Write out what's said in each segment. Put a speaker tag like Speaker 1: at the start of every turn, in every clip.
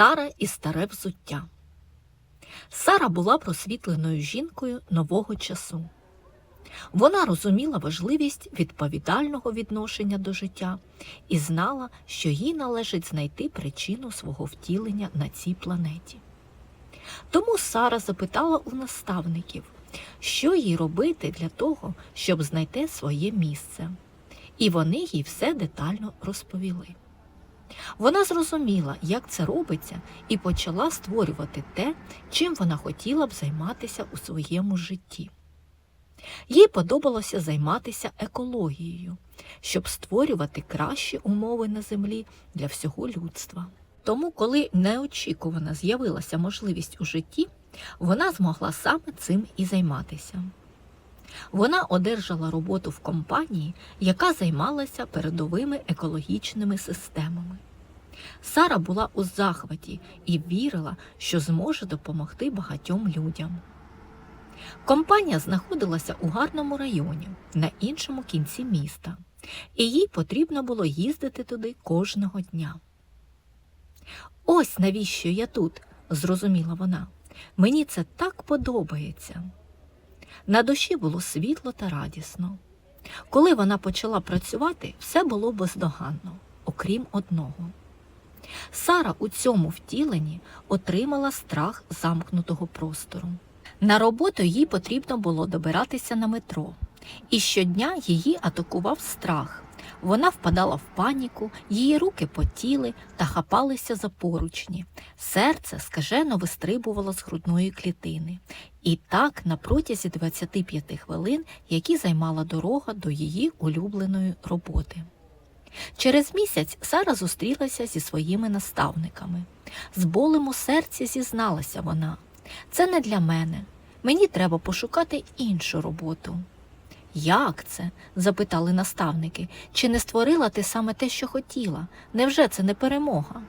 Speaker 1: Сара і старе взуття. Сара була просвітленою жінкою нового часу. Вона розуміла важливість відповідального відношення до життя і знала, що їй належить знайти причину свого втілення на цій планеті. Тому Сара запитала у наставників, що їй робити для того, щоб знайти своє місце. І вони їй все детально розповіли. Вона зрозуміла, як це робиться, і почала створювати те, чим вона хотіла б займатися у своєму житті. Їй подобалося займатися екологією, щоб створювати кращі умови на землі для всього людства. Тому, коли неочікувано з'явилася можливість у житті, вона змогла саме цим і займатися. Вона одержала роботу в компанії, яка займалася передовими екологічними системами. Сара була у захваті і вірила, що зможе допомогти багатьом людям. Компанія знаходилася у гарному районі на іншому кінці міста, і їй потрібно було їздити туди кожного дня. Ось навіщо я тут, зрозуміла вона. Мені це так подобається. На душі було світло та радісно. Коли вона почала працювати, все було бездоганно, окрім одного. Сара у цьому втіленні отримала страх замкнутого простору. На роботу їй потрібно було добиратися на метро, і щодня її атакував страх. Вона впадала в паніку, її руки потіли та хапалися за поручні. Серце скажено вистрибувало з грудної клітини. І так на протязі 25 хвилин, які займала дорога до її улюбленої роботи. Через місяць Сара зустрілася зі своїми наставниками. З болем у серці зізналася вона. Це не для мене. Мені треба пошукати іншу роботу. Як це? запитали наставники. Чи не створила ти саме те, що хотіла? Невже це не перемога?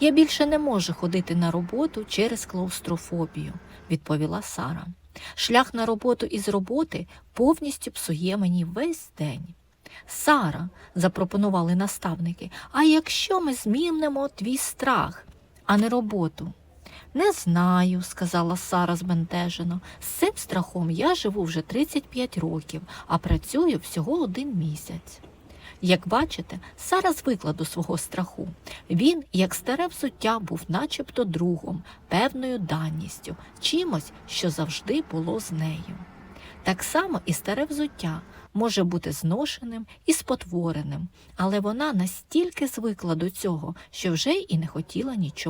Speaker 1: Я більше не можу ходити на роботу через клаустрофобію, відповіла Сара. Шлях на роботу із роботи повністю псує мені весь день. Сара, запропонували наставники, а якщо ми змінимо твій страх, а не роботу? Не знаю, сказала Сара збентежено. З цим страхом я живу вже 35 років, а працюю всього один місяць. Як бачите, Сара звикла до свого страху. Він, як старе взуття, був начебто другом, певною данністю, чимось, що завжди було з нею. Так само і старе взуття може бути зношеним і спотвореним, але вона настільки звикла до цього, що вже і не хотіла нічого